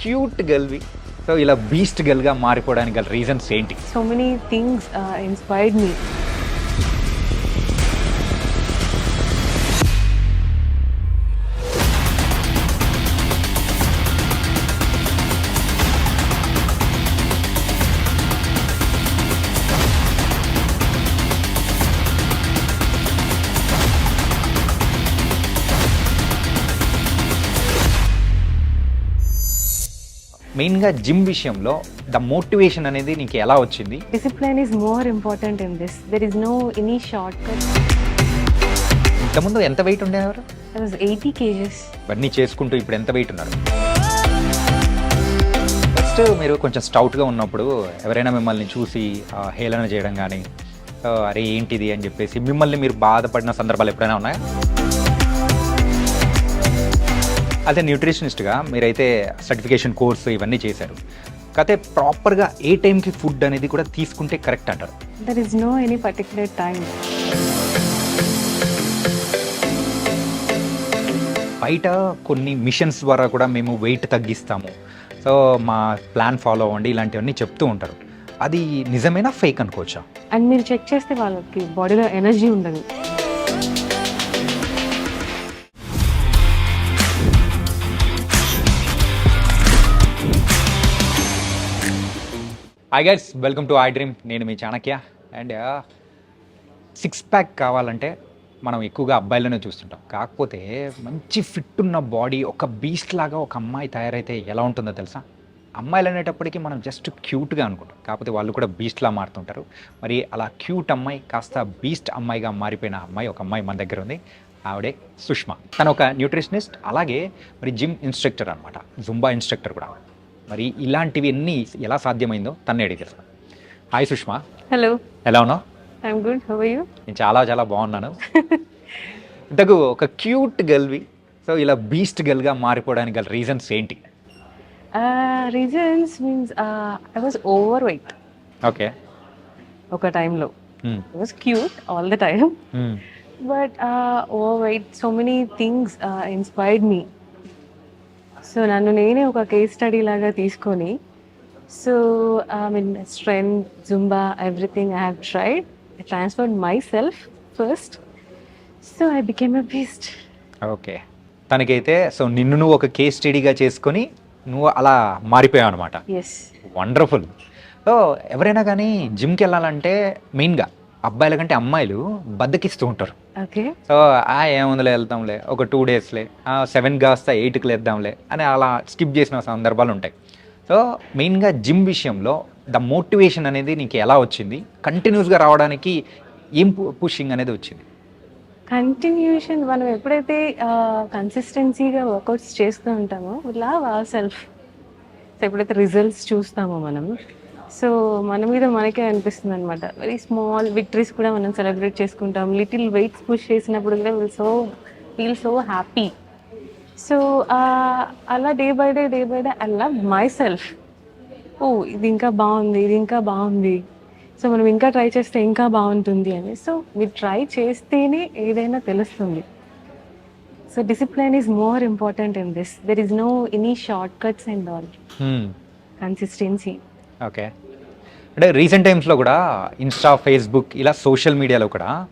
Cute గర్ల్వి so ఇలా beast గర్ల్గా మారిపోవడానికి గల రీజన్స్ ఏంటి? So many things inspired me మెయిన్గా జిమ్ విషయంలో ద మోటివేషన్ అనేది నీకు ఎలా వచ్చింది? Discipline is more important in this. There is no any shortcut. ఇంతకుముందు ఎంత వెయిట్ ఉండేవారు? 80 kgs. ఇవన్నీ చేసుకుంటూ ఇప్పుడు ఎంత వెయిట్ ఉన్నారు? ఫస్ట్ మీరు కొంచెం స్టౌట్గా ఉన్నప్పుడు ఎవరైనా మిమ్మల్ని చూసి హేళన చేయడం కానీ అరే ఏంటిది అని చెప్పేసి మిమ్మల్ని మీరు బాధపడిన సందర్భాలు ఎప్పుడైనా ఉన్నాయా? అదే న్యూట్రిషనిస్ట్గా మీరైతే సర్టిఫికేషన్ కోర్స్ ఇవన్నీ చేశారు. కాకపోతే ప్రాపర్గా ఏ టైంకి ఫుడ్ అనేది కూడా తీసుకుంటే కరెక్ట్ అంటారు. There is no any particular time. బయట కొన్ని మిషన్స్ ద్వారా కూడా మేము వెయిట్ తగ్గిస్తాము. సో మా ప్లాన్ ఫాలో అవ్వండి ఇలాంటివన్నీ చెప్తూ ఉంటారు. అది నిజమేనా ఫేక్ అనుకోవచ్చా? అండ్ మీరు చెక్ చేస్తే వాళ్ళకి బాడీలో ఎనర్జీ ఉండదు. Hi guys welcome to I dream నేను మీ చాణక్య. అండ్ సిక్స్ ప్యాక్ కావాలంటే మనం ఎక్కువగా అబ్బాయిలోనే చూస్తుంటాం. కాకపోతే మంచి ఫిట్ ఉన్న బాడీ ఒక బీస్ట్ లాగా ఒక అమ్మాయి తయారైతే ఎలా ఉంటుందో తెలుసా? అమ్మాయిలు అనేటప్పటికీ మనం జస్ట్ క్యూట్గా అనుకుంటాం. కాకపోతే వాళ్ళు కూడా బీస్ట్లా మారుతుంటారు. మరి అలా క్యూట్ అమ్మాయి కాస్త బీస్ట్ అమ్మాయిగా మారిపోయిన అమ్మాయి ఒక అమ్మాయి మన దగ్గర ఉంది. ఆవిడే సుష్మా. తను ఒక న్యూట్రిషనిస్ట్ అలాగే మరి జిమ్ ఇన్స్ట్రక్టర్ అనమాట జుంబా ఇన్స్ట్రక్టర్ కూడా మరి ఇలాంటివి అన్నీ ఎలా సాధ్యమైందో తన్నే అడిగి తెలుసు హాయ్ సుష్మా. హలో ఎలా ఉన్నావు? ఐఎమ్ గుడ్ హౌ యూ నేను చాలా చాలా బాగున్నాను. ఇంతకు ఒక క్యూట్ గర్ల్వి సో ఇలా బీస్ట్ గర్ల్గా మారిపోవడానికి గల రీజన్స్ ఏంటి? Reasons means I was overweight okay. ఒక టైంలో. I was cute all the time but overweight so many things inspired me so నన్ను నేనే ఒక కేస్ స్టడీ లాగా తీసుకొని so I mean strength zumba everything I have tried I transferred myself first so I became a best okay తనకైతే so నిన్ను నువ్వు ఒక case స్టడీగా చేసుకొని నువ్వు అలా మారిపోయావు అనమాట ఎస్ వండర్ఫుల్ సో ఎవరైనా కానీ జిమ్కి వెళ్ళాలంటే మెయిన్గా అబ్బాయిల కంటే అమ్మాయిలు బద్దకిస్తూ ఉంటారు. ఓకే. సో ఆ ఏముందిలే వెళ్తాంలే ఒక టూ డేస్లే సెవెన్ కాస్త ఎయిట్కి లేద్దాంలే అని అలా స్కిప్ చేసిన సందర్భాలు ఉంటాయి. సో మెయిన్గా జిమ్ విషయంలో ద మోటివేషన్ అనేది నీకు ఎలా వచ్చింది? కంటిన్యూస్గా రావడానికి ఏం పుషింగ్ అనేది వచ్చింది? కంటిన్యూషన్ మనం ఎప్పుడైతే కన్సిస్టెన్సీగా వర్కౌట్స్ చేస్తూ ఉంటామో లవ్ అవర్ సెల్ఫ్ ఎప్పుడైతే రిజల్ట్స్ చూస్తామో మనం సో మన మీద మనకే అనిపిస్తుంది అనమాట వెరీ స్మాల్ విక్టరీస్ కూడా మనం సెలబ్రేట్ చేసుకుంటాం. లిటిల్ వెయిట్స్ పుష్ చేసినప్పుడు కూడా will so feel so happy so అలా day by day day by day I love myself ఓ ఇది ఇంకా బాగుంది ఇది ఇంకా బాగుంది. సో మనం ఇంకా ట్రై చేస్తే ఇంకా బాగుంటుంది అని. సో మీరు ట్రై చేస్తేనే ఏదైనా తెలుస్తుంది. So discipline is more important in this there is no any shortcuts and all consistency okay. అంటే రీసెంట్ టైమ్స్లో కూడా ఇన్స్టా ఫేస్బుక్ ఇలా సోషల్ మీడియాలో కూడా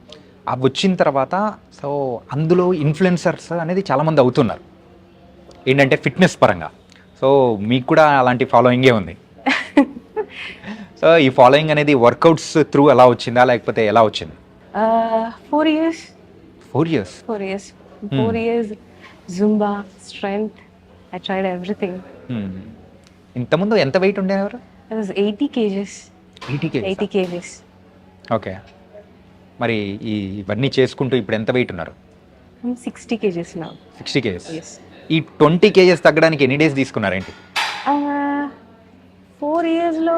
అవి వచ్చిన తర్వాత సో అందులో ఇన్ఫ్లుయెన్సర్స్ అనేది చాలామంది అవుతున్నారు. ఏంటంటే ఫిట్నెస్ పరంగా. సో మీకు కూడా అలాంటి ఫాలోయింగే ఉంది. సో ఈ ఫాలోయింగ్ అనేది వర్కౌట్స్ త్రూ ఎలా వచ్చిందా? లేకపోతే ఎలా వచ్చింది? Four years. Four years? Four years. Four years zumba strength I tried everything. ఇంతకుముందు ఎంత వెయిట్ ఉండేవారు? Was eighty kgs eighty kg eighty kgs okay మరి ఈ ఇవన్నీ చేసుకుంటూ ఇప్పుడు ఎంత వెయిట్ ఉన్నారు? సిక్స్టీ కేజెస్ నా సిక్స్టీ కేజెస్ ఈ ట్వంటీ కేజెస్ తగ్గడానికి ఎన్ని డేస్ తీసుకున్నారేంటి? ఫోర్ ఇయర్స్లో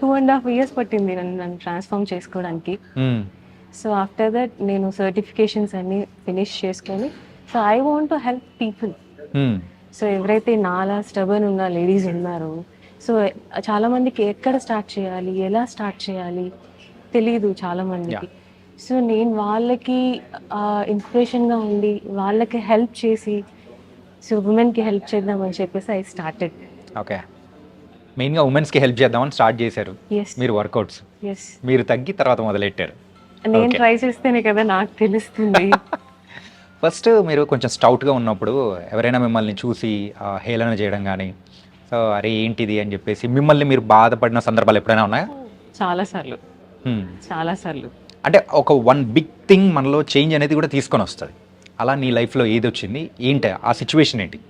టూ అండ్ హాఫ్ ఇయర్స్ పట్టింది నన్ను నన్ను ట్రాన్స్ఫార్మ్ చేసుకోవడానికి. సో ఆఫ్టర్ దట్ నేను సర్టిఫికేషన్స్ అన్ని ఫినిష్ చేసుకొని so I want to help people so ఎవరైతే నాలా స్టబన్ ఉన్న లేడీస్ ఉన్నారో సో చాలా మందికి ఎక్కడ స్టార్ట్ చేయాలి ఎలా స్టార్ట్ చేయాలి తెలీదు చాలా మందికి. సో నేను వాళ్ళకి ఇన్స్పిరేషన్గా ఉండి వాళ్ళకి హెల్ప్ చేసి సో ఉమెన్కి హెల్ప్ చేద్దామని చెప్పేసి ఐ స్టార్టెడ్ ఓకే. మెయిన్గా ఉమెన్స్కి హెల్ప్ చేద్దామని స్టార్ట్ చేశారు మీరు వర్కౌట్స్ మీరు తగ్గి తర్వాత మొదలెట్టారు? నేను. ట్రై చేస్తేనే కదా నాకు తెలుస్తుంది. ఫస్ట్ మీరు కొంచెం స్టౌట్గా ఉన్నప్పుడు ఎవరైనా మిమ్మల్ని చూసి హేళన చేయడం కానీ సో అరే ఏంటిది అని చెప్పేసి మిమ్మల్ని మీరు బాధపడిన సందర్భాలు ఎప్పుడైనా ఉన్నాయా? చాలా సార్లు. చాలా సార్లు. అంటే ఒక వన్ బిగ్ థింగ్ మనలో చేంజ్ అనేది కూడా తీసుకొని వస్తుంది. అలా నీ లైఫ్లో ఏది వచ్చింది? ఏంటి? ఆ సిచ్యువేషన్ ఏంటి?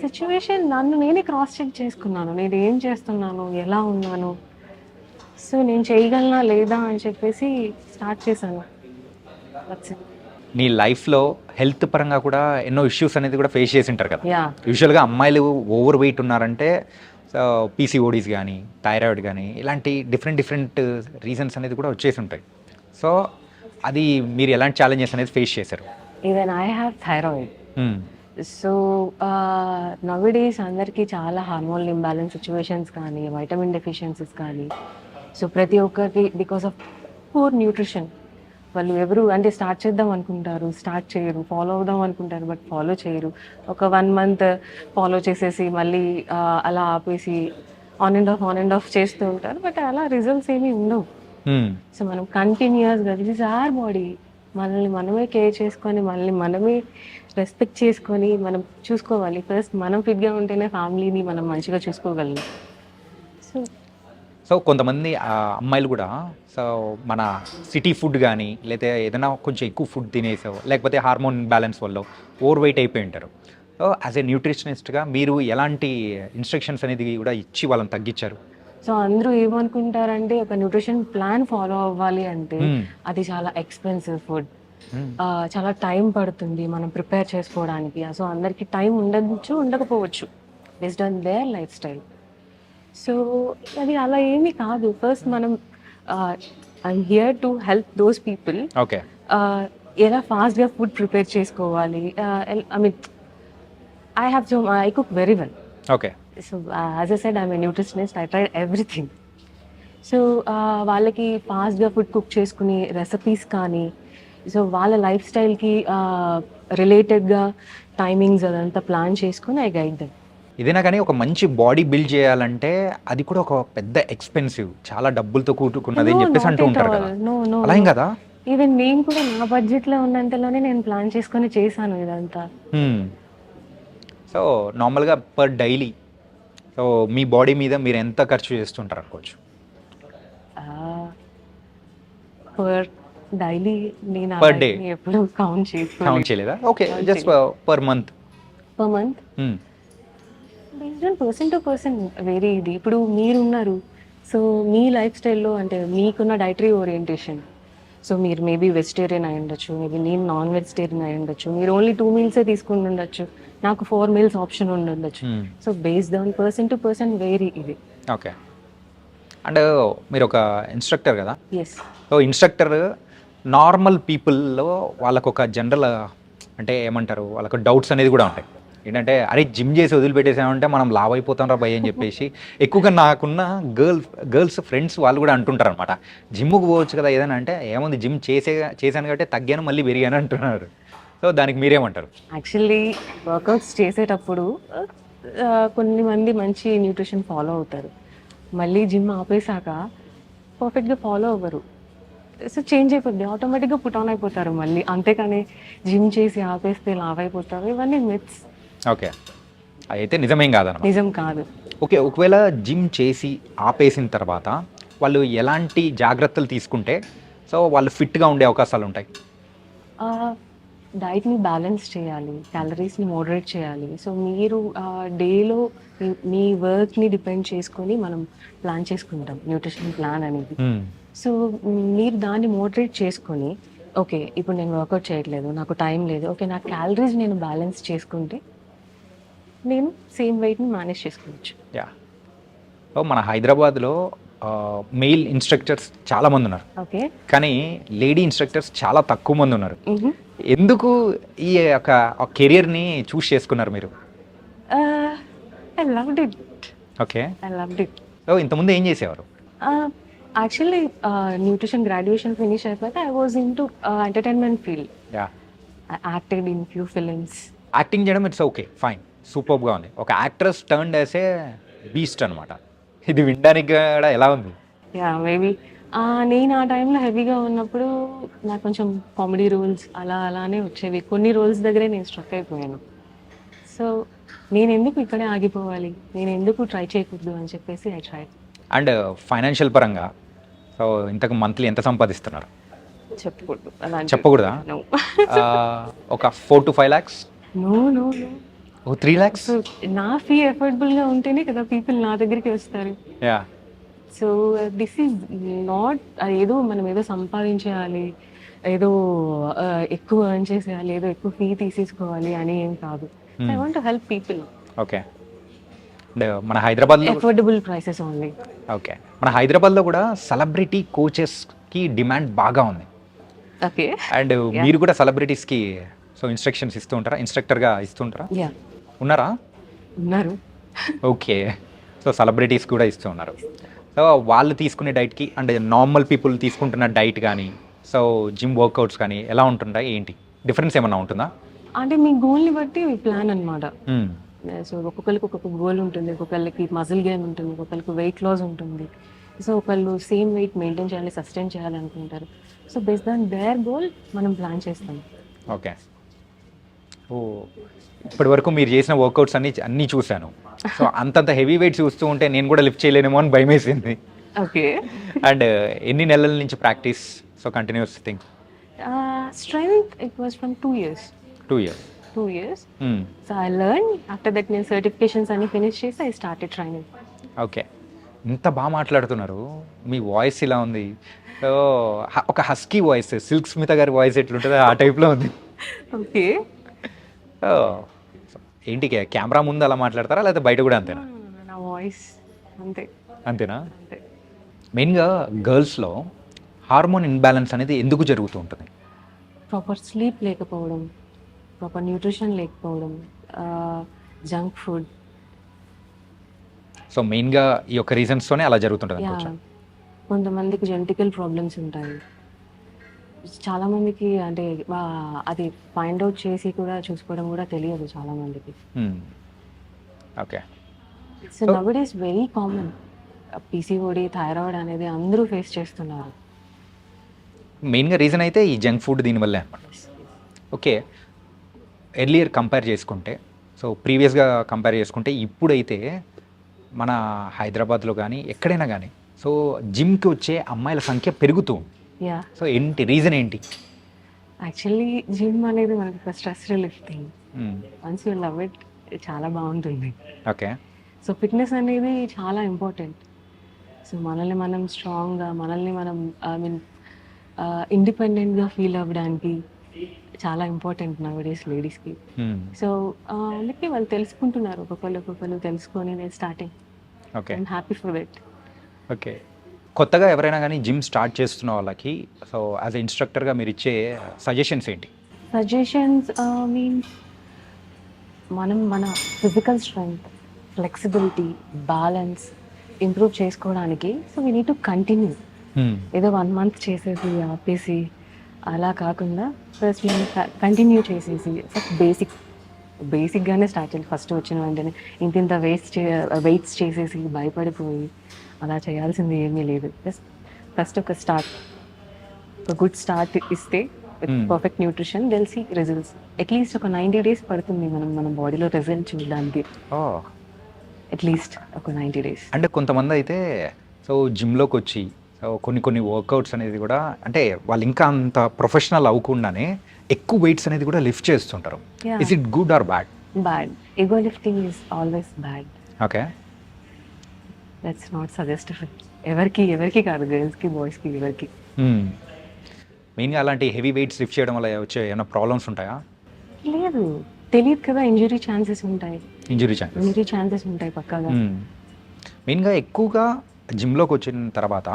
సిచ్యువేషన్ నన్ను నేనే క్రాస్ చెక్ చేసుకున్నాను. నేను ఏం చేస్తున్నాను? ఎలా ఉన్నాను? సో నేను చేయగలనా లేదా అని చెప్పేసి స్టార్ట్ చేశాను. It. నీ లైఫ్లో హెల్త్ పరంగా కూడా ఎన్నో ఇష్యూస్ అనేది కూడా ఫేస్ చేసి ఉంటారు కదా యూజువల్గా అమ్మాయిలు ఓవర్ వెయిట్ ఉన్నారంటే పీసీఓడీస్ కానీ థైరాయిడ్ కానీ ఇలాంటి డిఫరెంట్ డిఫరెంట్ రీజన్స్ అనేది కూడా వచ్చేసి ఉంటాయి సో అది మీరు ఎలాంటి ఛాలెంజెస్ అనేది ఫేస్ చేశారు? Even I have thyroid. So nowadays అందరికీ చాలా హార్మోన్ ఇంబ్యాలెన్స్ సిచ్యువేషన్స్ కానీ వైటమిన్ డెఫిషియన్సీస్ కానీ సో ప్రతి ఒక్కరికి బికాస్ ఆఫ్ పూర్ న్యూట్రిషన్ వాళ్ళు ఎవరు అంటే స్టార్ట్ చేద్దాం అనుకుంటారు స్టార్ట్ చేయరు ఫాలో అవుదాం అనుకుంటారు బట్ ఫాలో చేయరు. ఒక వన్ మంత్ ఫాలో చేసేసి మళ్ళీ అలా ఆపేసి on and off on and off చేస్తూ ఉంటారు బట్ అలా రిజల్ట్స్ ఏమీ ఉండవు. సో మనం కంటిన్యూస్గా దిస్ ఇస్ ఆర్ బాడీ మనల్ని మనమే కేర్ చేసుకొని మనల్ని మనమే రెస్పెక్ట్ చేసుకొని మనం చూసుకోవాలి. ఫస్ట్ మనం ఫిట్గా ఉంటేనే ఫ్యామిలీని మనం మంచిగా చూసుకోగలం. సో సో కొంతమంది అమ్మాయిలు కూడా సో మన సిటీ ఫుడ్ కానీ లేదా ఏదైనా కొంచెం ఎక్కువ ఫుడ్ తినేసో లేకపోతే హార్మోన్ బ్యాలెన్స్ వల్ల ఓవర్ వెయిట్ అయిపోయి ఉంటారు. సో యాజ్ ఏ న్యూట్రిషనిస్ట్గా మీరు ఎలాంటి ఇన్స్ట్రక్షన్స్ అనేది కూడా ఇచ్చి వాళ్ళని తగ్గించారు? సో అందరూ ఏమనుకుంటారంటే ఒక న్యూట్రిషన్ ప్లాన్ ఫాలో అవ్వాలి అంటే. అది చాలా ఎక్స్పెన్సివ్ ఫుడ్. చాలా టైం పడుతుంది మనం ప్రిపేర్ చేసుకోవడానికి. సో అందరికీ టైం ఉండొచ్చు ఉండకపోవచ్చు. Based on their lifestyle. So అది అలా ఏమీ కాదు. ఫస్ట్ మనం I'm here to help those people okay ఎలా ఫాస్ట్గా ఫుడ్ ప్రిపేర్ చేసుకోవాలి? I mean I have so I cook very well okay so as I said I'm a nutritionist I tried everything so వాళ్ళకి ఫాస్ట్గా food cook చేసుకుని recipes కానీ so వాళ్ళ లైఫ్ స్టైల్కి రిలేటెడ్గా టైమింగ్స్ అదంతా ప్లాన్ చేసుకుని ఐ గైడ్ దమ్ ఏదైనా కానీ ఒక మంచి బాడీ బిల్డ్ చేయాలంటే అది కూడా ఒక పెద్ద ఎక్స్పెన్సివ్ చాలా డబ్బులతో కూడుకున్నది అని చెప్పేసి అంటూ ఉంటారు కదా. అలా ఏం కదా? ఈవెన్ నేను కూడా నా బడ్జెట్లో ఉన్నంతలోనే నేను ప్లాన్ చేసుకొని చేశాను ఇదంతా. సో నార్మల్గా పర్ డైలీ సో మీ బాడీ మీద మీరు ఎంత ఖర్చు చేస్తుంటారు అనుకోవచ్చు? పర్ డైలీ నేను అలా day. ఎప్పుడు కౌంట్ చేసుకోవాలి కౌంట్ చేయలేదా? Okay just per month per month based on person to person వేరే ఇది. ఇప్పుడు మీరున్నారు. సో మీ లైఫ్ స్టైల్లో అంటే మీకున్న డైటరీ ఓరియంటేషన్ సో మీరు మేబీ వెజిటేరియన్ అయి ఉండొచ్చు మేబీ నేను నాన్ వెజిటేరియన్ అయి ఉండొచ్చు. మీరు ఓన్లీ టూ మీల్సే తీసుకుని ఉండొచ్చు. నాకు ఫోర్ మీల్స్ ఆప్షన్ ఉండి ఉండొచ్చు. So based on person to person vary ఇది. ఓకే అండ్ మీరు ఒక ఇన్స్ట్రక్టర్ కదా? ఎస్ సో ఇన్స్ట్రక్టర్ నార్మల్ పీపుల్లో వాళ్ళకు ఒక జనరల్ అంటే ఏమంటారు? వాళ్ళకు డౌట్స్ అనేది కూడా ఉంటాయి. ఏంటంటే అరే జిమ్ చేసి వదిలిపెట్టేసామంటే మనం లావ్ అయిపోతాం రా భయ్ అని చెప్పేసి ఎక్కువగా నాకున్న గర్ల్ గర్ల్స్ ఫ్రెండ్స్ వాళ్ళు కూడా అంటుంటారు అనమాట జిమ్కు పోవచ్చు కదా ఏదైనా అంటే ఏముంది జిమ్ చేసే చేశాను కాబట్టి తగ్గాను మళ్ళీ పెరిగాను అంటున్నారు. సో దానికి మీరేమంటారు? యాక్చువల్లీ వర్కౌట్స్ చేసేటప్పుడు కొన్ని మంది మంచి న్యూట్రిషన్ ఫాలో అవుతారు. మళ్ళీ జిమ్ ఆపేశాక పర్ఫెక్ట్గా ఫాలో అవ్వరు. సో చేంజ్ అయిపోద్ది. ఆటోమేటిక్గా పుట్ ఆన్ అయిపోతారు మళ్ళీ. అంతేకాని జిమ్ చేసి ఆపేస్తే లావ్ అయిపోతారు ఇవన్నీ మిత్స్ ఓకే. అయితే నిజమేం కాదన్నమాట. నిజం కాదు. ఓకే ఒకవేళ జిమ్ చేసి ఆపేసిన తర్వాత వాళ్ళు ఎలాంటి జాగ్రత్తలు తీసుకుంటే సో వాళ్ళు ఫిట్గా ఉండే అవకాశాలు ఉంటాయి? డైట్ని బ్యాలెన్స్ చేయాలి క్యాలరీస్ని మోడరేట్ చేయాలి. సో మీరు డేలో మీ వర్క్ని డిపెండ్ చేసుకొని మనం ప్లాన్ చేసుకుంటాం న్యూట్రిషన్ ప్లాన్ అనేది. సో మీరు దాన్ని మోడరేట్ చేసుకొని ఓకే ఇప్పుడు నేను వర్కౌట్ చేయట్లేదు నాకు టైం లేదు ఓకే నా క్యాలరీస్ నేను బ్యాలెన్స్ చేసుకుంటే నేను సేమ్ వెయిట్ని మేనేజ్ చేసుకోవచ్చు. యా మన హైదరాబాద్లో మెయిల్ ఇన్స్ట్రక్టర్స్ చాలా మంది ఉన్నారు. ఓకే కానీ లేడీ ఇన్స్ట్రక్టర్స్ చాలా తక్కువ మంది ఉన్నారు. ఎందుకు ఈ యొక్క కెరియర్ని చూస్ చేసుకున్నారు మీరు? I loved it okay I loved it so ఇంతకుముందు ఏం చేసేవారు? యాక్చువల్లీ న్యూట్రిషన్ గ్రాడ్యుయేషన్ ఫినిష్ అయిపోతే I was into entertainment field acted in few films acting చేయడం ఇట్స్ ఓకే ఫైన్ సూపర్గా ఉంది. ఒక యాక్ట్రెస్ టర్న్ వేసే బీస్ట్ అనమాట ఇది వినడానికి కూడా ఎలా ఉంది? Yeah maybe. నేను ఆ టైంలో హెవీగా ఉన్నప్పుడు నాకు కొంచెం కామెడీ రోల్స్ అలా అలానే వచ్చేవి. కొన్ని రోల్స్ దగ్గరే నేను స్ట్రక్ అయిపోయాను. సో నేను ఎందుకు ఇక్కడే ఆగిపోవాలి? నేను ఎందుకు ట్రై చేయకూడదు అని చెప్పేసి ఐ ట్రై అండ్ ఫైనాన్షియల్ పరంగా సో ఇంతకు మంత్లీ ఎంత సంపాదిస్తున్నారు? చెప్పకూడదు. చెప్పకూడదా? ఒక four to five lakhs no no no oh three lakhs నా ఫీ ఎఫోర్డబుల్గా ఉంటేనే కదా పీపుల్ నా దగ్గరికి వస్తారు. Yeah so this is not ఏదో మనం ఏదో సంపాదించేయాలి ఏదో ఆ, ఎక్కువ ఎర్న్ చేసేయాలి ఏదో ఎక్కువ ఫీ తీసేసుకోవాలి అని ఏం కాదు. I want help people okay మన హైదరాబాద్లో ఎఫోర్డబుల్ ప్రైసెస్ ఓన్లీ ఓకే మన హైదరాబాద్లో కూడా సెలబ్రిటీ కోచెస్కి డిమాండ్ బాగా ఉంది. ఓకే అండ్ మీరు కూడా సెలబ్రిటీస్కి సో ఇన్స్ట్రక్షన్స్ ఇస్తూ ఉంటారా? ఇన్స్ట్రక్టర్గా ఇస్తూ ఉంటారా? యా ఉన్నారా? ఉన్నారు. ఓకే. సో సెలబ్రిటీస్ కూడా ఇస్తూ ఉన్నారు. సో వాళ్ళు తీసుకునే డైట్కి అంటే నార్మల్ పీపుల్ తీసుకుంటున్న డైట్ కానీ సో జిమ్ వర్కౌట్స్ కానీ ఎలా ఉంటుంటాయి ఏంటి? డిఫరెన్స్ ఏమన్నా ఉంటుందా? అంటే మీ గోల్ని బట్టి ప్లాన్ అనమాట. సో ఒక్కొక్కరికి ఒక్కొక్క గోల్ ఉంటుంది. ఒక్కొక్కరికి మజిల్ గెయిన్ ఉంటుంది. ఒక్కొక్కరికి వెయిట్ లాస్ ఉంటుంది. సో ఒకళ్ళు సేమ్ వెయిట్ మెయింటైన్ చేయాలి సస్టైన్ చేయాలి అనుకుంటారు so based on their goal మనం ప్లాన్ చేస్తాం. ఓకే ఓ ఇప్పటి వరకు మీరు చేసిన వర్కౌట్స్ అన్ని అన్నీ చూశాను. సో అంతంత హెవీ వెయిట్ చూస్తూ ఉంటే నేను కూడా లిఫ్ట్ చేయలేనేమో అని భయం వేసింది ఓకే. అండ్ ఎన్ని నెలల నుంచి practice so continuous thing strength it was from two years two years two years so I learn after that నేను సర్టిఫికేషన్స్ అన్ని ఫినిష్ చేసి ఐ స్టార్టెడ్ ట్రైనింగ్ ఓకే ఇంత బాగా మాట్లాడుతున్నారు. మీ వాయిస్ ఇలా ఉంది. ఒక హస్కీ వాయిస్ సిల్క్ స్మిత గారి వాయిస్ ఎట్లుంటుందో ఆ టైప్లో ఉంది. ఓకే ఏంటి కెమెరా ముందు అలా మాట్లాడతారా? లేకపోతే బయట కూడా అంతేనా? నా వాయిస్ అంతే. అంతేనా? అంతే. మెయిన్గా గర్ల్స్లో హార్మోన్ ఇన్బ్యాలెన్స్ అనేది ఎందుకు జరుగుతూ ఉంటుంది? ప్రాపర్ స్లీప్ లేకపోవడం ప్రాపర్ న్యూట్రిషన్ లేకపోవడం జంక్ ఫుడ్ సో మెయిన్గా ఈ యొక్క రీజన్స్తోనే అలా జరుగుతుంటుంది కొంతమందికి జెనటికల్ ప్రాబ్లమ్స్ ఉంటాయి. చాలా మందికి అంటే అది ఫైండ్ అవుట్ చేసి కూడా చూసుకోవడం కూడా తెలియదు చాలా మందికి okay so now is very common PCOD thyroid అనేది అందరూ ఫేస్ చేస్తున్నారు. మెయిన్గా రీజన్ అయితే ఈ జంక్ ఫుడ్ దీనివల్లే అనమాట ఓకే ఎర్లియర్ కంపేర్ చేసుకుంటే సో ప్రీవియస్గా కంపేర్ చేసుకుంటే ఇప్పుడైతే మన హైదరాబాద్లో కానీ ఎక్కడైనా కానీ సో జిమ్కి వచ్చే అమ్మాయిల సంఖ్య పెరుగుతూ ఉంది. యా సో ఏంటి? రీజన్ ఏంటి? యాక్చువల్లీ జిమ్ అనేది మనకి ఒక stress relief thing. Once you love it చాలా బాగుంటుంది. ఓకే సో ఫిట్నెస్ అనేది చాలా ఇంపార్టెంట్ సో మనల్ని మనం స్ట్రాంగ్గా మనల్ని మనం ఐ మీన్ ఇండిపెండెంట్గా ఫీల్ అవ్వడానికి చాలా ఇంపార్టెంట్ నవ్ డేస్ లేడీస్కి. సో అందుకే వాళ్ళు తెలుసుకుంటున్నారు. ఒక్కొక్కరు ఒక్కొక్కరు తెలుసుకొని నేను starting okay I'm happy for that okay కొత్తగా ఎవరైనా కానీ జిమ్ స్టార్ట్ చేస్తున్న వాళ్ళకి సో యాజ్ ఎ ఇన్స్ట్రక్టర్గా మీరు ఇచ్చే సజెషన్స్ ఏంటి సజెషన్స్ మీన్ మనం మన physical strength flexibility balance improve చేసుకోవడానికి so we need to continue. ఏదో వన్ మంత్ చేసేసి ఆపేసి అలా కాకుండా ఫస్ట్ కంటిన్యూ చేసేసి ఫస్ట్ బేసిక్ బేసిక్గానే స్టార్ట్ చేయాలి. ఫస్ట్ వచ్చిన వెంటనే ఇంత ఇంత వెయిట్స్ చే వెయిట్స్ చేసేసి భయపడిపోయి అలా చేయాల్సింది ఏమీ లేదు. జస్ట్ ఫస్ట్ ఒక స్టార్ట్ ఒక గుడ్ స్టార్ట్ ఇస్తే with. Perfect nutrition they'll see results at least ఒక నైంటీ డేస్ పడుతుంది మనం మన బాడీలో రిజల్ట్ చూడడానికి. అట్లీస్ట్ ఒక నైంటీ డేస్ అంటే కొంతమంది అయితే సో జిమ్లోకి వచ్చి సో కొన్ని కొన్ని వర్కౌట్స్ అనేది కూడా అంటే వాళ్ళు ఇంకా అంత ప్రొఫెషనల్ అవ్వకుండానే ఎక్కువ వెయిట్స్ అనేది కూడా లిఫ్ట్ చేస్తుంటారు. Is it good or bad bad ego lifting is always bad okay that's not suggestable ఎవరికి ఎవరికి కాదు గర్ల్స్కి బాయ్స్కి ఎవరికి మెయిన్గా అలాంటి హెవీ వెయిట్స్ లిఫ్ట్ చేయడం వల్ల వచ్చే ఏమైనా ప్రాబ్లమ్స్ ఉంటాయా? లేదు. తెలియదు కదా ఇంజురీ ఛాన్సెస్ ఉంటాయి. ఇంజురీ ఛాన్సెస్ ఇంజురీ ఛాన్సెస్ ఉంటాయి పక్కాగా. మెయిన్గా ఎక్కువగా జిమ్లోకి వచ్చిన తర్వాత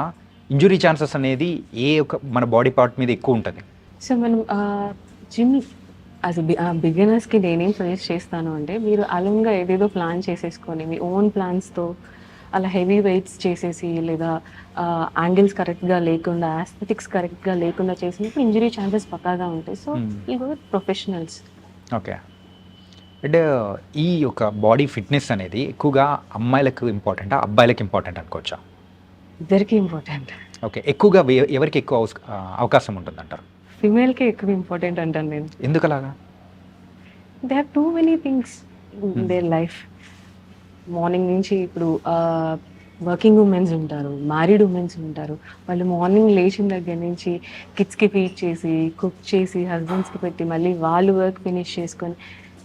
ఇంజురీ ఛాన్సెస్ అనేది ఏ ఒక మన బాడీ పార్ట్ మీద ఎక్కువ ఉంటుంది. సో మనం జిమ్ యాజ్ బిగినర్స్కి నేనేం సజెస్ట్ చేస్తాను అంటే మీరు అలోన్గా ఏదేదో ప్లాన్ చేసేసుకొని మీ ఓన్ ప్లాన్స్తో అలా హెవీ వెయిట్స్ చేసేసి లేదా యాంగిల్స్ కరెక్ట్గా లేకుండా ఆస్థెటిక్స్ కరెక్ట్గా లేకుండా చేసినప్పుడు ఇంజురీ ఛాన్సెస్ పక్కాగా ఉంటాయి. సో. ఈ ప్రొఫెషనల్స్ ఓకే అండ్ ఈ యొక్క బాడీ ఫిట్నెస్ అనేది ఎక్కువగా అమ్మాయిలకు ఇంపార్టెంటా అబ్బాయిలకు ఇంపార్టెంట్ అనుకోవచ్చా? ఇద్దరికి ఇంపార్టెంట్ ఓకే ఎక్కువగా ఎవరికి ఎక్కువ అవకాశం ఉంటుందంటారు? ఫిమేల్కే ఎక్కువ ఇంపార్టెంట్ అంటాను నేను. ఎందుకు అలాగా they have too many things in their life morning నుంచి ఇప్పుడు వర్కింగ్ ఉమెన్స్ ఉంటారు మ్యారీడ్ ఉమెన్స్ ఉంటారు. వాళ్ళు మార్నింగ్ లేచిన దగ్గర నుంచి కిడ్స్కి ఫీడ్ చేసి కుక్ చేసి హస్బెండ్స్కి పెట్టి మళ్ళీ వాళ్ళు వర్క్ ఫినిష్ చేసుకొని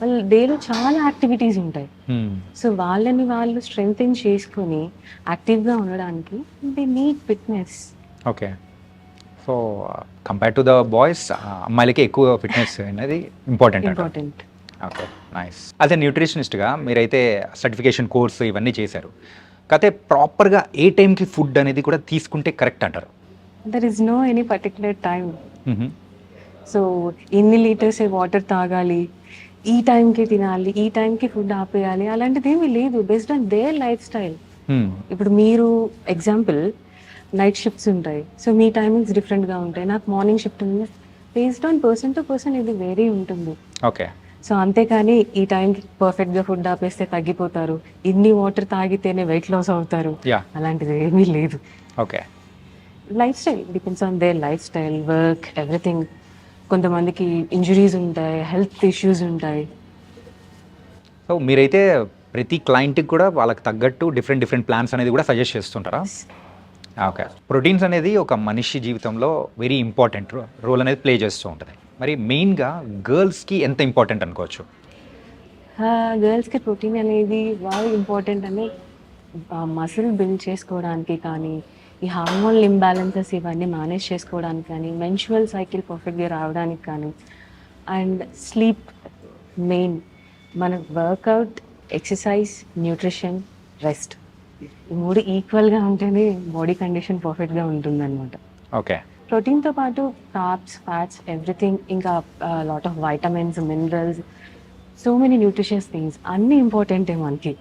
వాళ్ళు డేలో చాలా యాక్టివిటీస్ ఉంటాయి. Hmm. సో వాళ్ళని వాళ్ళు స్ట్రెంగ్తెన్ చేసుకొని యాక్టివ్గా ఉండడానికి they need fitness okay so compare to the boys అమ్మాయిలకి ఎక్కువ ఫిట్నెస్ అనేది ఇంపార్టెంట్ ఇంపార్టెంట్ ఓకే నైస్ అదే న్యూట్రిషనిస్ట్గా మీరైతే సర్టిఫికేషన్ కోర్స్ ఇవన్నీ చేశారు. కాకపోతే ప్రాపర్గా ఏ టైంకి ఫుడ్ అనేది కూడా తీసుకుంటే కరెక్ట్ అంటారు. There is no any particular time. So ఎన్ని లీటర్స్ వాటర్ తాగాలి ఈ టైంకి తినాలి ఈ టైంకి ఫుడ్ ఆపేయాలి అలాంటిది ఏమీ లేదు based on their life style. ఇప్పుడు మీరు ఎగ్జాంపుల్ నైట్ షిఫ్ట్స్ ఉంటాయి. సో మీ టైమింగ్స్ డిఫరెంట్గా ఉంటాయి. నాకు మార్నింగ్ షిఫ్ట్ ఉంది. Based on person to person ఇది వేరీ ఉంటుంది. ఓకే సో అంతేకాని ఈ టైంకి పర్ఫెక్ట్గా ఫుడ్ ఆపేస్తే తగ్గిపోతారు. ఇన్ని వాటర్ తాగితేనే వెయిట్ లాస్ అవుతారు. యా అలాంటిది ఏమీ లేదు. Okay life style depends on their life style work everything కొంతమందికి ఇంజురీస్ ఉంటాయి హెల్త్ ఇష్యూస్ ఉంటాయి. సో మీరైతే ప్రతి క్లయింట్కి కూడా వాళ్ళకి తగ్గట్టు డిఫరెంట్ డిఫరెంట్ ప్లాన్స్ అనేది కూడా సజెస్ట్ చేస్తుంటారా? Ah, ఓకే ప్రోటీన్స్ అనేది ఒక మనిషి జీవితంలో వెరీ ఇంపార్టెంట్ రోల్ అనేది ప్లే చేస్తూ ఉంటుంది. మరి మెయిన్గా గర్ల్స్కి ఎంత ఇంపార్టెంట్ అనుకోవచ్చు? గర్ల్స్కి ప్రోటీన్ అనేది బాగా ఇంపార్టెంట్ అని మసిల్ బిల్డ్ చేసుకోవడానికి కానీ ఈ హార్మోన్ ఇంబ్యాలెన్సెస్ ఇవన్నీ మేనేజ్ చేసుకోవడానికి కానీ మెన్షువల్ సైకిల్ పర్ఫెక్ట్గా రావడానికి కానీ అండ్ స్లీప్ మెయిన్ మన వర్కౌట్ ఎక్సర్సైజ్ న్యూట్రిషన్ రెస్ట్ మూడు ఈక్వల్గా ఉంటేనే బాడీ కండిషన్ పర్ఫెక్ట్గా ఉంటుందన్నమాట. ఓకే. ప్రోటీన్తో పాటు కార్బ్స్ ఫ్యాట్స్ ఎవ్రీథింగ్ ఇంకా lot of vitamins minerals so many nutritious things అన్నీ ఇంపార్టెంటే మనకి.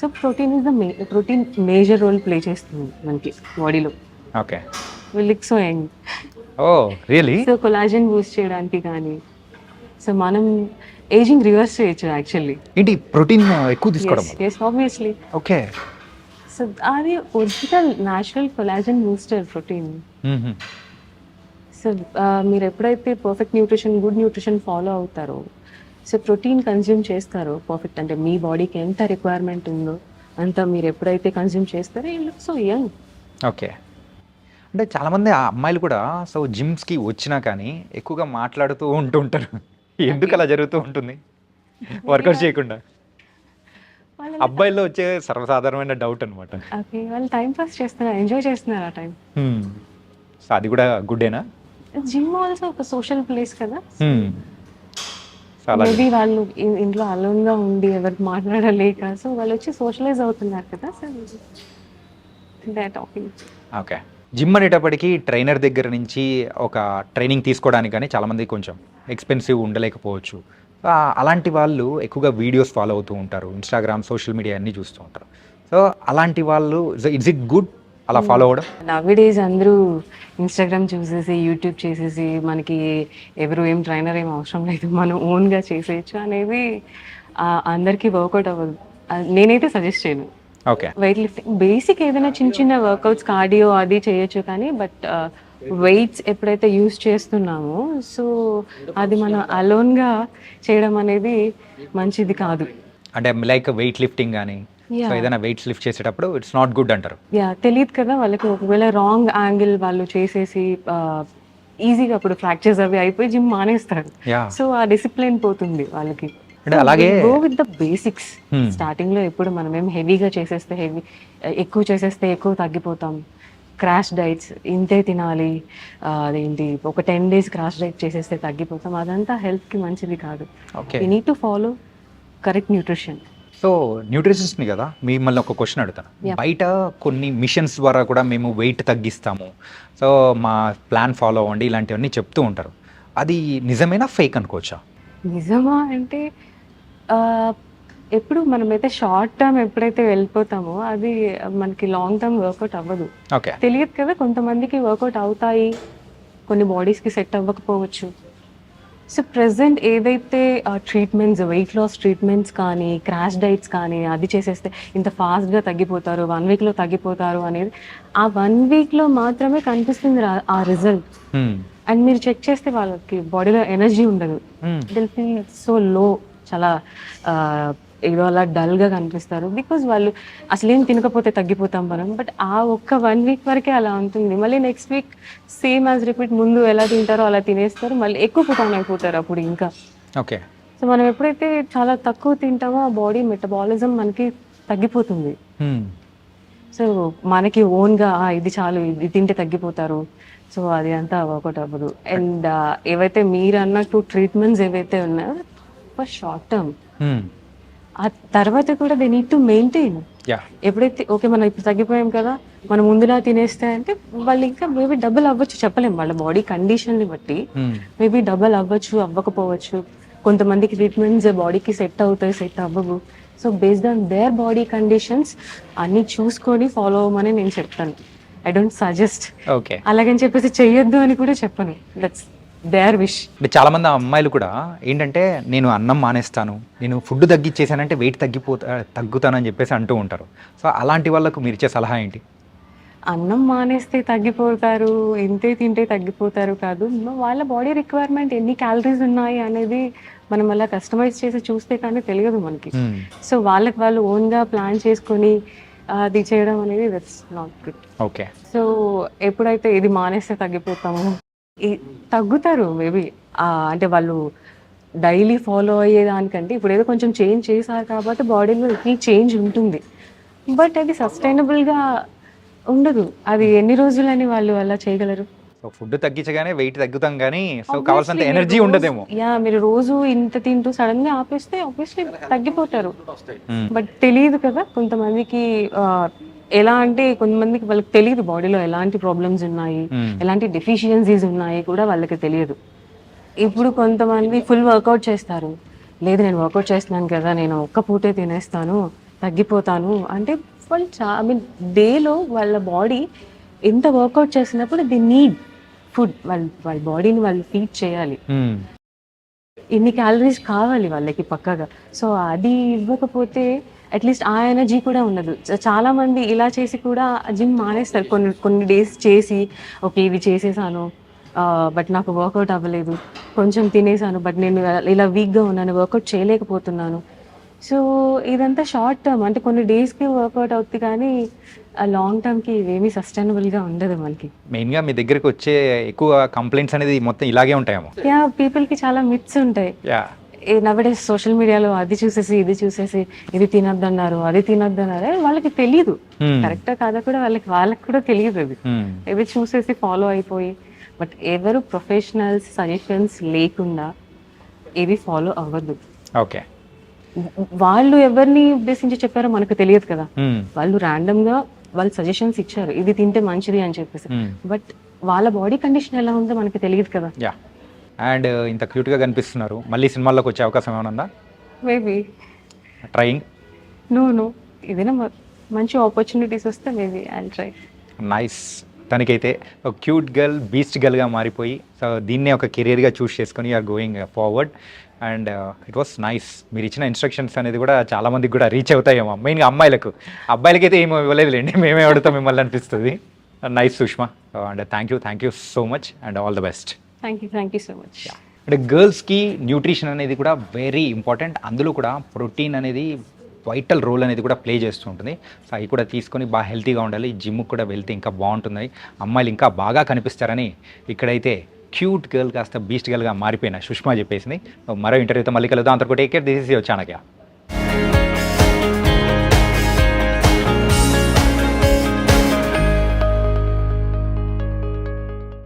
So protein is the protein major role play చేస్తుంది మనకి బాడీలో okay. Will so young oh really so collagen boost చేయడానికి కానీ సో మనం ఏజింగ్ రివర్స్ చేయొచ్చు యాక్చువల్లీ ఏంటి ప్రోటీన్ ఎక్కువ తీసుకోవడం ఎస్ ఆబ్వియస్లీ ఓకే. సో అది original natural collagen booster protein so మీరు ఎప్పుడైతే perfect nutrition good nutrition follow అవుతారో సో ప్రోటీన్ కన్జ్యూమ్ చేస్తారో పర్ఫెక్ట్ అంటే మీ బాడీకి ఎంత రిక్వైర్మెంట్ ఉందో అంత మీరు ఎప్పుడైతే కన్జ్యూమ్ చేస్తారో లుక్ సో యంగ్ ఓకే అంటే చాలామంది ఆ అమ్మాయిలు కూడా సో జిమ్స్కి వచ్చినా కానీ ఎక్కువగా మాట్లాడుతూ ఉంటుంటారు ఎందుకు అలా జరుగుతూ ఉంటుంది? వర్కౌట్ చేయకుండా. అబ్బాయిల్లో వచ్చే సర్వసాధారణమైన డౌట్ అనమాట ఓకే వాళ్ళు టైం పాస్ చేస్తున్నారు ఎంజాయ్ చేస్తున్నారు ఆ టైం సో అది కూడా గుడ్డేనా జిమ్ ఆల్సో ఒక సోషల్ ప్లేస్ కదా. మేబీ వాళ్ళు ఇంట్లో alone గా ఉండి ఎవరికి మాట్లాడలేక సో వాళ్ళు వచ్చి సోషలైజ్ అవుతున్నారు కదా సో ఓకే. జిమ్ అనేటప్పటికి ట్రైనర్ దగ్గర నుంచి ఒక ట్రైనింగ్ తీసుకోవడానికి కానీ చాలామంది కొంచెం ఎక్స్పెన్సివ్ ఉండలేకపోవచ్చు. అలాంటి వాళ్ళు ఎక్కువగా వీడియోస్ ఫాలో అవుతూ ఉంటారు. ఇన్స్టాగ్రామ్ సోషల్ మీడియా అన్నీ చూస్తూ ఉంటారు. సో అలాంటి వాళ్ళు ఇట్స్ ఇట్ గుడ్ అలా ఫాలో అవ్వడం? నవ్విడేస్ అందరూ ఇన్స్టాగ్రామ్ చూసేసి యూట్యూబ్ చేసేసి మనకి ఎవరు ఏం ట్రైనర్ ఏం అవసరం లేదు. మనం ఓన్గా చేసేయచ్చు అనేది అందరికీ వర్కౌట్ అవ్వదు. నేనైతే సజెస్ట్ చేయను. ఓకే వెయిట్ లిఫ్టింగ్ బేసిక్ ఏదైనా చిన్న చిన్న వర్కౌట్స్ కార్డియో అది చేయొచ్చు కానీ బట్ వెయిట్స్ ఎప్పుడైతే యూస్ చేస్తున్నామో సో అది మనం అలోన్గా చేయడం అనేది మంచిది కాదు. అంటే లైక్ వెయిట్ లిఫ్టింగ్ కానీ సో. ఏదైనా వెయిట్స్ లిఫ్ట్ చేసేటప్పుడు ఇట్స్ నాట్ గుడ్ అంటారు. యా తెలియదు కదా వాళ్ళకి ఒకవేళ రాంగ్ యాంగిల్ వాళ్ళు చేసేసి ఈజీగా అప్పుడు ఫ్రాక్చర్స్ అవి అయిపోయి జిమ్ మానేస్తారు. సో ఆ డిసిప్లిన్ పోతుంది వాళ్ళకి. అంటే అలాగే గో విత్ ద బేసిక్స్. స్టార్టింగ్లో ఎప్పుడు మనం ఏం హెవీగా చేసేస్తే హెవీ ఎక్కువ చేసేస్తే ఎక్కువ తగ్గిపోతాం. క్రాష్ డైట్స్ ఇంతే తినాలి అదేంటి ఒక టెన్ డేస్ క్రాష్ డైట్ చేసేస్తే తగ్గిపోతాం. అదంతా health కి మంచిది కాదు. You need to follow correct nutrition so న్యూట్రిషనిస్ట్ని కదా మిమ్మల్ని ఒక క్వశ్చన్ అడుగుతాను. బయట కొన్ని మిషన్స్ ద్వారా కూడా మేము వెయిట్ తగ్గిస్తాము. సో మా ప్లాన్ ఫాలో అవ్వండి ఇలాంటివన్నీ చెప్తూ ఉంటారు. అది నిజమేనా ఫేక్ అనుకోవచ్చా? నిజమా అంటే ఎప్పుడు మనమైతే షార్ట్ టర్మ్ ఎప్పుడైతే వెళ్ళిపోతామో అది మనకి లాంగ్ టర్మ్ వర్కౌట్ అవ్వదు. తెలియదు కదా కొంతమందికి వర్కౌట్ అవుతాయి కొన్ని బాడీస్కి సెట్ అవ్వకపోవచ్చు. సో ప్రెసెంట్ ఏదైతే ట్రీట్మెంట్స్ వెయిట్ లాస్ ట్రీట్మెంట్స్ కానీ క్రాష్ డైట్స్ కానీ అది చేసేస్తే ఇంత ఫాస్ట్గా తగ్గిపోతారు వన్ వీక్లో తగ్గిపోతారు అనేది ఆ వన్ వీక్లో మాత్రమే కనిపిస్తుంది ఆ రిజల్ట్ Hmm. అండ్ మీరు చెక్ చేస్తే వాళ్ళకి బాడీలో ఎనర్జీ ఉండదు. Hmm. సో లో చాలా ఏదో అలా డల్గా కనిపిస్తారు. బికాజ్ వాళ్ళు అసలు ఏం తినకపోతే తగ్గిపోతాం మనం. బట్ ఆ ఒక్క వన్ వీక్ వరకే అలా ఉంటుంది. మళ్ళీ next week same as repeat ముందు ఎలా తింటారో అలా తినేస్తారు. మళ్ళీ ఎక్కువ పుటాన్ అయిపోతారు అప్పుడు ఇంకా. ఓకే సో మనం ఎప్పుడైతే చాలా తక్కువ తింటామో ఆ బాడీ మెటబాలిజం మనకి తగ్గిపోతుంది. Hmm. సో మనకి ఓన్గా ఇది చాలు ఇది తింటే తగ్గిపోతారు. సో అది అంతా వర్కౌట్ అవ్వదు. అండ్ ఏవైతే మీరు అన్నట్టు ట్రీట్మెంట్స్ ఏవైతే ఉన్నాయో ఫర్ షార్ట్ టర్మ్ Hmm. ఆ తర్వాత కూడా దే నీడ్ టు మెయింటైన్ ఎప్పుడైతే ఓకే మనం ఇప్పుడు తగ్గిపోయాం కదా మనం ముందులా తినేస్తే అంటే వాళ్ళు ఇంకా మేబీ డబుల్ అవ్వచ్చు చెప్పలేం. వాళ్ళ బాడీ కండిషన్ని బట్టి Hmm. మేబీ డబల్ అవ్వచ్చు అవ్వకపోవచ్చు. కొంతమందికి ట్రీట్మెంట్స్ బాడీకి సెట్ అవుతాయి సెట్ అవ్వవు. So based on their body conditions అన్ని చూసుకొని ఫాలో అవ్వమని నేను చెప్తాను. ఐ డోంట్ సజెస్ట్ అలాగని చెప్పేసి చెయ్యొద్దు అని కూడా చెప్పను. దట్స్ దేర్ విష్ అంటే చాలా మంది అమ్మాయిలు కూడా ఏంటంటే నేను అన్నం మానేస్తాను నేను ఫుడ్ తగ్గించేసానంటే వెయిట్ తగ్గిపోతా తగ్గుతానని చెప్పేసి అంటూ ఉంటారు. సో అలాంటి వాళ్ళకు మీరు ఇచ్చే సలహా ఏంటి? అన్నం మానేస్తే తగ్గిపోతారు ఇంతే తింటే తగ్గిపోతారు కాదు. వాళ్ళ బాడీ రిక్వైర్మెంట్ ఎన్ని క్యాలరీస్ ఉన్నాయి అనేది మనం అలా కస్టమైజ్ చేసి చూస్తే కానీ తెలియదు మనకి. Hmm. సో వాళ్ళకి వాళ్ళు ఓన్గా ప్లాన్ చేసుకొని అది చేయడం అనేది that's not good okay so ఎప్పుడైతే ఇది మానేస్తే తగ్గిపోతాము తగ్గుతారు మేబీ. అంటే వాళ్ళు డైలీ ఫాలో అయ్యేదానికంటే ఇప్పుడు ఏదో కొంచెం చేంజ్ చేశారు కాబట్టి బాడీలో ఈ చేంజ్ ఉంటుంది. బట్ అది సస్టైనబుల్గా ఉండదు. అది ఎన్ని రోజులని వాళ్ళు అలా చేయగలరు? సో ఫుడ్ తగ్గించగానే వెయిట్ తగ్గుతాం కానీ సో కావాల్సినంత ఎనర్జీ ఉండదేమో. యా మీరు రోజు ఇంత తింటూ సడన్గా ఆపేస్తే ఆబ్వియస్లీ తగ్గిపోతారు. Hmm. బట్ తెలియదు కదా కొంతమందికి ఆ, ఎలా అంటే కొంతమందికి వాళ్ళకి తెలియదు బాడీలో ఎలాంటి ప్రాబ్లమ్స్ ఉన్నాయి Hmm. ఎలాంటి డెఫిషియన్సీస్ ఉన్నాయి కూడా వాళ్ళకి తెలియదు. ఇప్పుడు కొంతమంది ఫుల్ వర్కౌట్ చేస్తారు. లేదు నేను వర్కౌట్ చేస్తున్నాను కదా నేను ఒక్క పూటే తినేస్తాను తగ్గిపోతాను అంటే వాళ్ళు చా ఐ మీన్ డేలో వాళ్ళ బాడీ ఎంత వర్కౌట్ చేసినప్పుడు ది నీడ్ ఫుడ్ వాళ్ళ వాళ్ళ బాడీని వాళ్ళు ఫీడ్ చేయాలి. Hmm. ఇన్ని క్యాలరీస్ కావాలి వాళ్ళకి పక్కగా. సో అది ఇవ్వకపోతే అట్లీస్ట్ ఆ ఎనర్జీ కూడా ఉండదు. చాలా మంది ఇలా చేసి కూడా జిమ్ మానేస్తారు. కొన్ని కొన్ని డేస్ చేసి ఓకే ఇది చేసేసాను. బట్ నాకు వర్కౌట్ అవ్వలేదు. కొంచెం తినేసాను బట్ నేను ఇలా వీక్గా ఉన్నాను వర్కౌట్ చేయలేకపోతున్నాను. సో ఇదంతా షార్ట్ టర్మ్. అంటే కొన్ని డేస్కి వర్కౌట్ అవుతుంది కానీ లాంగ్ టర్మ్కి ఇవేమీ సస్టైనబుల్గా ఉండదు మనకి. మెయిన్గా మీ దగ్గరికి వచ్చే ఎక్కువ కంప్లైంట్స్ అనేది మొత్తం ఇలాగే ఉంటాయేమో. యా పీపుల్కి చాలా మిత్స్ ఉంటాయి. యా. నవడేస్ సోషల్ మీడియాలో అది చూసేసి ఇది చూసేసి ఇది తినొద్దన్నారు అది తినొద్దన్నారు వాళ్ళకి తెలియదు Hmm. కరెక్టా కాదా కూడా వాళ్ళకి వాళ్ళకి కూడా తెలియదు అది Hmm. ఇది చూసేసి ఫాలో అయిపోయి బట్ ఎవరు ప్రొఫెషనల్స్ సజెషన్స్ లేకుండా ఇది ఫాలో అవ్వద్దు ఓకే వాళ్ళు ఎవరిని ఉద్దేశించి చెప్పారో మనకు తెలియదు కదా Hmm. వాళ్ళు random గా వాళ్ళు సజెషన్స్ ఇచ్చారు ఇది తింటే మంచిది అని చెప్పేసి Hmm. బట్ వాళ్ళ బాడీ కండిషన్ ఎలా ఉందో మనకి తెలియదు కదా అండ్ ఇంత క్యూట్గా కనిపిస్తున్నారు. మళ్ళీ సినిమాల్లోకి వచ్చే అవకాశం ఏమైనా ఉందా? మేబీ ట్రయింగ్ నో నో ఏదైనా మంచి ఆపర్చునిటీస్ వస్తే మేబీ ఐ ట్రై నైస్ తనకైతే ఒక క్యూట్ గర్ల్ బీస్ట్ గర్ల్గా మారిపోయి సో దీన్నే ఒక కెరీర్గా చూస్ చేసుకొని or going forward and it was nice మీరు ఇచ్చిన ఇన్స్ట్రక్షన్స్ అనేది కూడా చాలా మందికి కూడా రీచ్ అవుతాయేమో. మెయిన్గా అమ్మాయిలకు. అబ్బాయిలకైతే ఏమో ఇవ్వలేదులేండి. మేమే అడుగుతాం మిమ్మల్ని అనిపిస్తుంది. Nice Sushma and thank you thank you so much and all the best thank you thank you so much అంటే గర్ల్స్కి న్యూట్రిషన్ అనేది కూడా వెరీ ఇంపార్టెంట్ అందులో కూడా ప్రోటీన్ అనేది వైటల్ రోల్ అనేది కూడా ప్లే చేస్తూ ఉంటుంది. సో అవి కూడా తీసుకొని బాగా హెల్తీగా ఉండాలి. జిమ్కి కూడా వెళ్తే ఇంకా బాగుంటుంది. అమ్మాయిలు ఇంకా బాగా కనిపిస్తారని ఇక్కడైతే క్యూట్ గర్ల్ కాస్త బీస్ట్ గర్ల్గా మారిపోయిన సుష్మా చెప్పేసింది. మరో ఇంటర్వ్యూతో మళ్ళీ కలుద్దాం. అంతకు take care this is your Chanakya